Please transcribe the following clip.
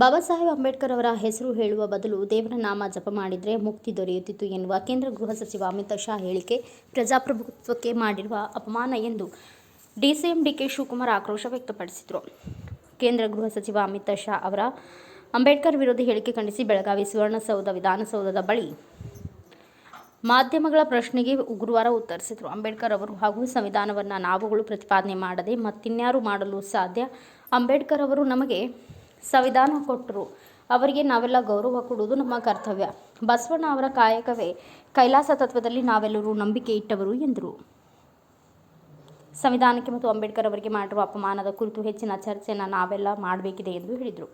ಬಾಬಾ ಸಾಹೇಬ್ ಅಂಬೇಡ್ಕರ್ ಅವರ ಹೆಸರು ಹೇಳುವ ಬದಲು ದೇವರ ನಾಮ ಜಪ ಮಾಡಿದರೆ ಮುಕ್ತಿ ದೊರೆಯುತ್ತಿತ್ತು ಎನ್ನುವ ಕೇಂದ್ರ ಗೃಹ ಸಚಿವ ಅಮಿತ್ ಶಾ ಹೇಳಿಕೆ ಪ್ರಜಾಪ್ರಭುತ್ವಕ್ಕೆ ಮಾಡಿರುವ ಅಪಮಾನ ಎಂದು ಡಿಸಿಎಂ ಡಿಕೆ ಶಿವಕುಮಾರ್ ಆಕ್ರೋಶ ವ್ಯಕ್ತಪಡಿಸಿದರು. ಕೇಂದ್ರ ಗೃಹ ಸಚಿವ ಅಮಿತ್ ಶಾ ಅವರ ಅಂಬೇಡ್ಕರ್ ವಿರೋಧಿ ಹೇಳಿಕೆ ಖಂಡಿಸಿ ಬೆಳಗಾವಿ ಸುವರ್ಣಸೌಧ ವಿಧಾನಸೌಧದ ಬಳಿ ಮಾಧ್ಯಮಗಳ ಪ್ರಶ್ನೆಗೆ ಗುರುವಾರ ಉತ್ತರಿಸಿದರು. ಅಂಬೇಡ್ಕರ್ ಅವರು ಹಾಗೂ ಸಂವಿಧಾನವನ್ನು ನಾವುಗಳು ಪ್ರತಿಪಾದನೆ ಮಾಡದೆ ಮತ್ತಿನ್ಯಾರು ಮಾಡಲು ಸಾಧ್ಯ? ಅಂಬೇಡ್ಕರ್ ಅವರು ನಮಗೆ ಸಂವಿಧಾನ ಕೊಟ್ಟರು. ಅವರಿಗೆ ನಾವೆಲ್ಲ ಗೌರವ ಕೊಡುವುದು ನಮ್ಮ ಕರ್ತವ್ಯ. ಬಸವಣ್ಣ ಅವರ ಕಾಯಕವೇ ಕೈಲಾಸ ತತ್ವದಲ್ಲಿ ನಾವೆಲ್ಲರೂ ನಂಬಿಕೆ ಇಟ್ಟವರು ಎಂದರು. ಸಂವಿಧಾನಕ್ಕೆ ಮತ್ತು ಅಂಬೇಡ್ಕರ್ ಅವರಿಗೆ ಮಾಡಿರುವ ಅಪಮಾನದ ಕುರಿತು ಹೆಚ್ಚಿನ ಚರ್ಚೆಯನ್ನು ನಾವೆಲ್ಲ ಮಾಡಬೇಕಿದೆ ಎಂದು ಹೇಳಿದರು.